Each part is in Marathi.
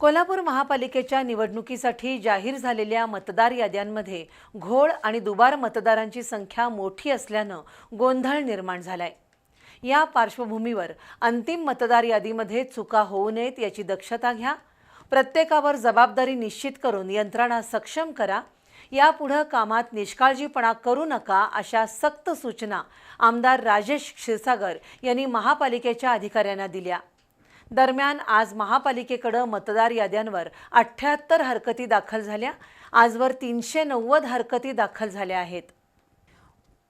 कोल्हापूर महापालिकेच्या निवडणुकीसाठी जाहीर झालेल्या मतदार याद्यांमध्ये घोळ आणि दुबार मतदारांची संख्या मोठी असल्यानं गोंधळ निर्माण झालाय. या पार्श्वभूमीवर अंतिम मतदार यादीमध्ये चुका होऊ नयेत याची दक्षता घ्या. प्रत्येकावर जबाबदारी निश्चित करून यंत्रणा सक्षम करा. यापुढं कामात निष्काळजीपणा करू नका अशा सक्त सूचना आमदार राजेश क्षीरसागर यांनी महापालिकेच्या अधिकाऱ्यांना दिल्या. दरम्यान आज महापालिकेकडं मतदार याद्यांवर अठ्ठ्याहत्तर हरकती दाखल झाल्या. आजवर तीनशे नव्वद हरकती दाखल झाल्या आहेत.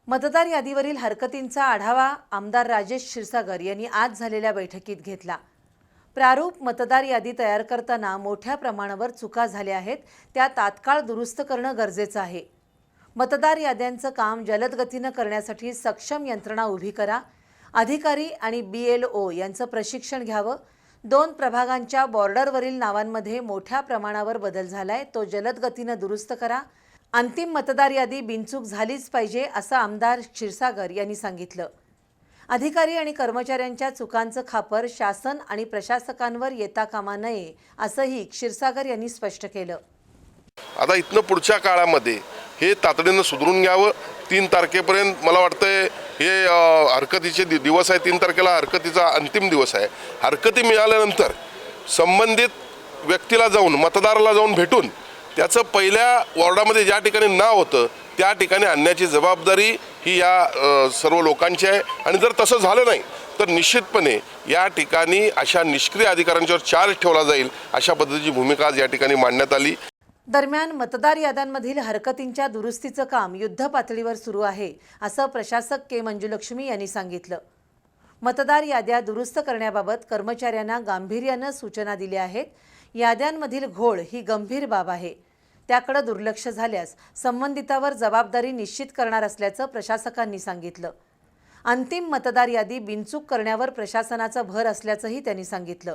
मतदार यादीवरील हरकतींचा आढावा आमदार राजेश क्षीरसागर यांनी आज झालेल्या बैठकीत घेतला. प्रारूप मतदार यादी तयार करताना मोठ्या प्रमाणावर चुका झाल्या आहेत. त्या तात्काळ दुरुस्त करणं गरजेचं आहे. मतदार याद्यांचं काम जलद गतीनं करण्यासाठी सक्षम यंत्रणा उभी करा. अधिकारी आणि बी एल ओ यांचं प्रशिक्षण घ्यावं. दोन प्रभागांच्या बॉर्डरवरील नावांमध्ये मोठ्या प्रमाणावर बदल झालाय. तो जलद गतीनं दुरुस्त करा. अंतिम मतदार यादी बिनचूक झालीच पाहिजे असं आमदार क्षीरसागर यांनी सांगितलं. अधिकारी आणि कर्मचाऱ्यांच्या चुकांचं खापर शासन आणि प्रशासकांवर येता कामा नये असंही क्षीरसागर यांनी स्पष्ट केलं. आता इथनं पुढच्या काळामध्ये हे तातडीनं सुधरून घ्यावं. तीन तारखेपर्यंत मला वाटतंय हे हरकतीचे दि दिवस आहे तीन तारखेला हरकतीचा अंतिम दिवस आहे. हरकती मिळाल्यानंतर संबंधित व्यक्तीला जाऊन मतदाराला जाऊन भेटून त्याचं पहिल्या वॉर्डामध्ये ज्या ठिकाणी नाव होतं त्या ठिकाणी आणण्याची जबाबदारी ही या सर्व लोकांची आहे. आणि जर तसं झालं नाही तर निश्चितपणे या ठिकाणी अशा निष्क्रिय अधिकाऱ्यांच्यावर चार्ज ठेवला जाईल अशा पद्धतीची भूमिका आज या ठिकाणी मांडण्यात आली. दरम्यान मतदार याद्यांमधील हरकतींच्या दुरुस्तीचं काम युद्ध पातळीवर सुरू आहे असं प्रशासक के. मंजुलक्ष्मी यांनी सांगितलं. मतदार याद्या दुरुस्त करण्याबाबत कर्मचाऱ्यांना गांभीर्यानं सूचना दिल्या आहेत. याद्यांमधील घोळ ही गंभीर बाब आहे. त्याकडे दुर्लक्ष झाल्यास संबंधितावर जबाबदारी निश्चित करणार असल्याचं प्रशासकांनी सांगितलं. अंतिम मतदार यादी बिनचूक करण्यावर प्रशासनाचा भर असल्याचंही त्यांनी सांगितलं.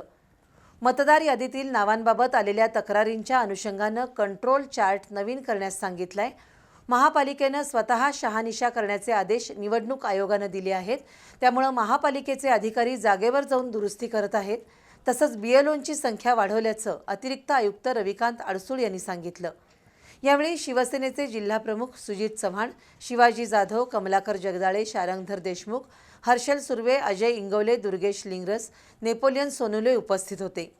मतदार यादीतील नावांबाबत आलेल्या तक्रारींच्या अनुषंगानं कंट्रोल चार्ट नवीन करण्यास सांगितलंय. महापालिकेनं स्वतः शहानिशा करण्याचे आदेश निवडणूक आयोगानं दिले आहेत. त्यामुळं महापालिकेचे अधिकारी जागेवर जाऊन दुरुस्ती करत आहेत. तसंच बीएलओंची संख्या वाढवल्याचं अतिरिक्त आयुक्त रविकांत अडसूळ यांनी सांगितलं. यावेळी शिवसेनेचे जिल्हाप्रमुख सुजित चव्हाण शिवाजी जाधव कमलाकर जगदाळे शारंगधर देशमुख हर्षल सुर्वे अजय इंगवले दुर्गेश लिंगरस नेपोलियन सोनुले उपस्थित होते.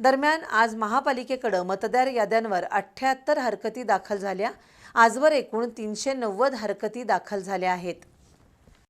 दरम्यान आज महापालिकेकडं मतदार याद्यांवर अठ्ठ्याहत्तर हरकती दाखल झाल्या. आजवर एकूण तीनशे नव्वद हरकती दाखल झाल्या आहेत.